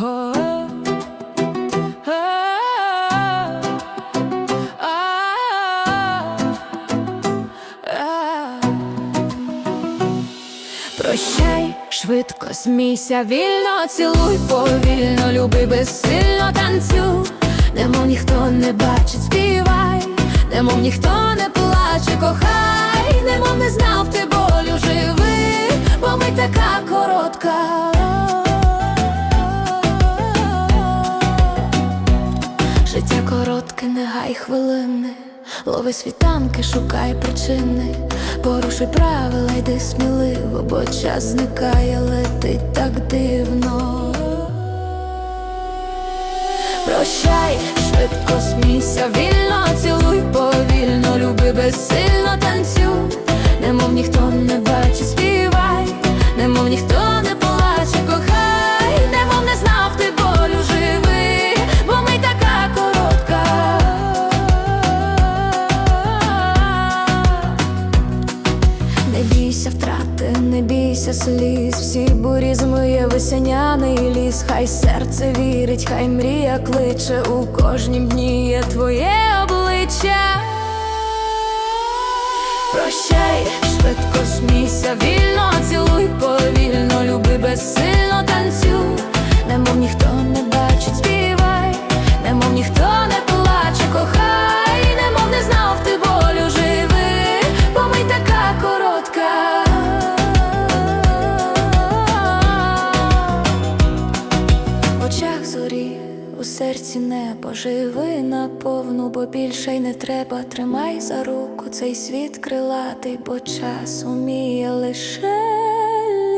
Прощай, швидко смійся, вільно цілуй, повільно, люби, безсильно танцюй, немов ніхто не бачить, співай, немов ніхто не плаче, кохай, немов не знав ти болю, живи, бо ми така коротка. Коротке, не гай хвилини, лови світанки, шукай причини, порушуй правила, йди сміливо, бо час зникає, летить так дивно. Прощай, швидко смійся, вільно цілуй, повільно, люби, безсильно танцюй, немов ніхто Не бійся втрати, не бійся сліз, всі бурі змиє весняний ліс, хай серце вірить, хай мрія кличе, у кожнім дні є твоє обличчя. Прощай, швидко смійся, вільно цілуй, повільно, люби, без танцюй, у серці небо живи наповну, бо більше й не треба. Тримай за руку цей світ крилатий, бо час уміє лише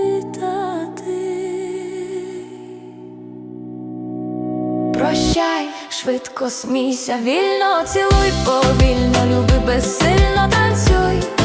літати. Прощай, швидко смійся, вільно цілуй, повільно, люби, безсильно танцюй.